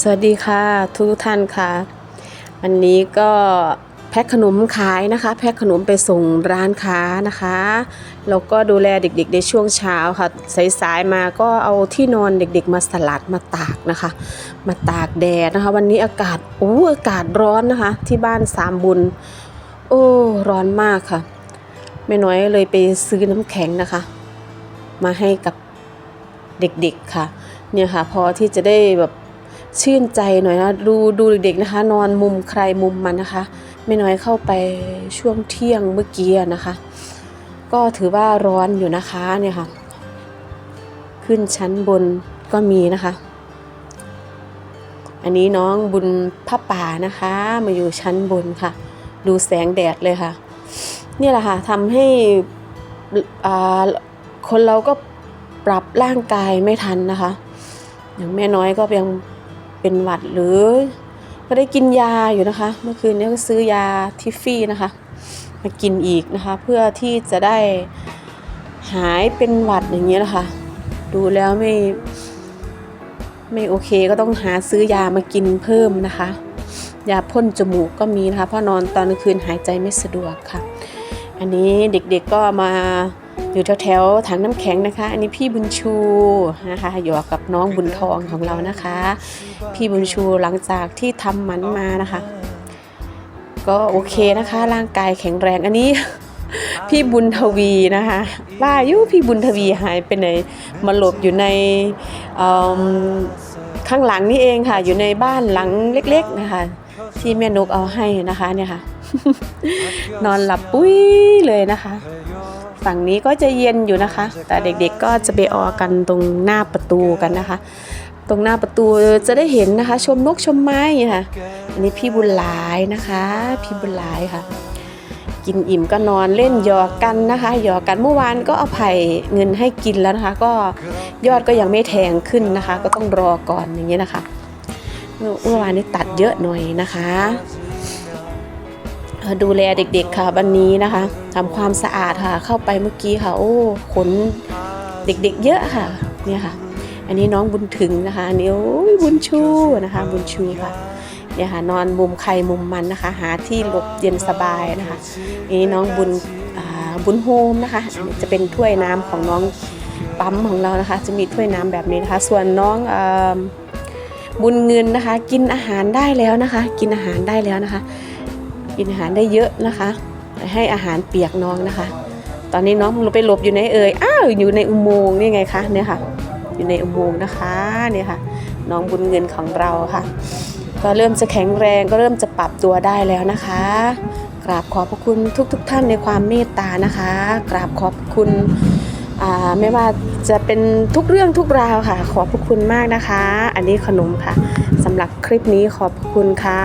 สวัสดีค่ะ ทุกท่านค่ะ วันนี้ก็แพ็คขนมขายนะคะ แพ็คขนมไปส่งร้านค้านะคะแล้วก็ดูแลเด็กๆในช่วงเช้าค่ะสายๆมาก็เอาที่นอนเด็กๆ มาสลัดมาตากนะคะ มาตากแดดนะคะ วันนี้อากาศโอ้อากาศร้อนนะคะ ที่บ้านสามบุญ โอ้ร้อนมากค่ะแม่น้อยเลยไปซื้อน้ำแข็งนะคะ มาให้กับเด็กๆค่ะ เนี่ยค่ะ พอที่จะได้แบบ ชื่นใจหน่อยนะดูดูเด็กๆนะคะ นอนมุมใครมุมมันนะคะ ไม่น้อยเข้าไปช่วงเที่ยงเมื่อกี้นะคะ ก็ถือว่าร้อนอยู่นะคะเนี่ยค่ะ ขึ้นชั้นบนก็มีนะคะ อันนี้น้องบุญผ้าป่านะคะ มาอยู่ชั้นบนค่ะ ดูแสงแดดเลยค่ะ นี่แหละค่ะทำให้คนเราก็ปรับร่างกายไม่ทันนะคะ อย่างแม่น้อยก็ยัง เป็นหวัดหรือ ก็ได้กินยาอยู่นะคะ เมื่อคืนนี้ก็ซื้อยาทิฟฟี่นะคะ มากินอีกนะคะ เพื่อที่จะได้หายเป็นหวัดอย่างเงี้ยนะคะ ดูแล้วไม่ไม่โอเคก็ต้องหาซื้อยามากินเพิ่มนะคะ ยาพ่นจมูกก็มีนะคะเพราะนอนตอนกลางคืนหายใจไม่สะดวกค่ะ อันนี้เด็กๆก็มาอยู่แถวๆถังน้ำแข็งนะคะ อันนี้พี่บุญชูนะคะอยู่กับน้องบุญทองของเรานะคะ พี่บุญชูหลังจากที่ทำหมันมานะคะ ก็โอเคนะคะ ร่างกายแข็งแรงอันนี้ พี่บุญทวีนะคะว่ายุพี่บุญทวีหายไปไหนมาหลบอยู่ในข้างหลังนี่เองค่ะ อยู่ในบ้านหลังเล็ก ๆ นะคะ ที่แม่นกเอาให้นะคะเนี่ยค่ะ นอนหลับปุ้ยเลยนะคะ ฝั่งนี้ก็จะเย็นอยู่นะคะ แต่เด็กๆก็จะไปออกันตรงหน้าประตูกันนะคะ ตรงหน้าประตูจะได้เห็นนะคะ ชมนกชมไม้อย่างเงี้ยค่ะ อันนี้พี่บุญหลายนะคะ พี่บุญหลายค่ะ กินอิ่มก็นอนเล่นหยอกกันนะคะหยอกกันเมื่อวานก็เอาไผ่เงินให้กินแล้วนะคะ ก็ยอดก็ยังไม่แทงขึ้นนะคะ ก็ต้องรอก่อนอย่างเงี้ยนะคะ เมื่อวานนี้ตัดเยอะหน่อยนะคะดูแลเด็กๆค่ะวันนี้นะคะทำความสะอาดค่ะ เข้าไปเมื่อกี้ค่ะ โอ้ขนเด็กๆเยอะค่ะ เนี่ยค่ะ อันนี้น้องบุญถึงนะคะอันนี้โอ้ยบุญชูนะคะ บุญชูค่ะเนี่ยค่ะนอนมุมใครมุมมันนะคะ หาที่หลบเย็นสบายนะคะนนี้น้องบุญบุญโฮมนะคะนนจะเป็นถ้วยน้ำของน้องปั๊มของเรานะคะ จะมีถ้วยน้ำแบบนี้นะคะ ส่วนน้องอ บุญเงินนะคะ กินอาหารได้แล้วนะคะ กินอาหารได้แล้วนะคะ กินอาหารได้เยอะนะคะให้อาหารเปียกน้องนะคะ ตอนนี้น้องไปหลบอยู่ในเอ่ยอ้าวอยู่ในอุโมงค์นี่ไงคะเนี่ยค่ะ อยู่ในอุโมงค์นะคะเนี่ยค่ะ น้องบุญเงินของเราค่ะ ก็เริ่มจะแข็งแรงก็เริ่มจะปรับตัวได้แล้วนะคะ กราบขอบพระคุณทุกๆทท่านในความเมตตานะคะ กราบขอบคุณ ไม่ว่าจะเป็นทุกเรื่องทุกราวค่ะ ขอบพระคุณมากนะคะ อันนี้ขนมค่ะสำหรับคลิปนี้ขอบคุณค่ะ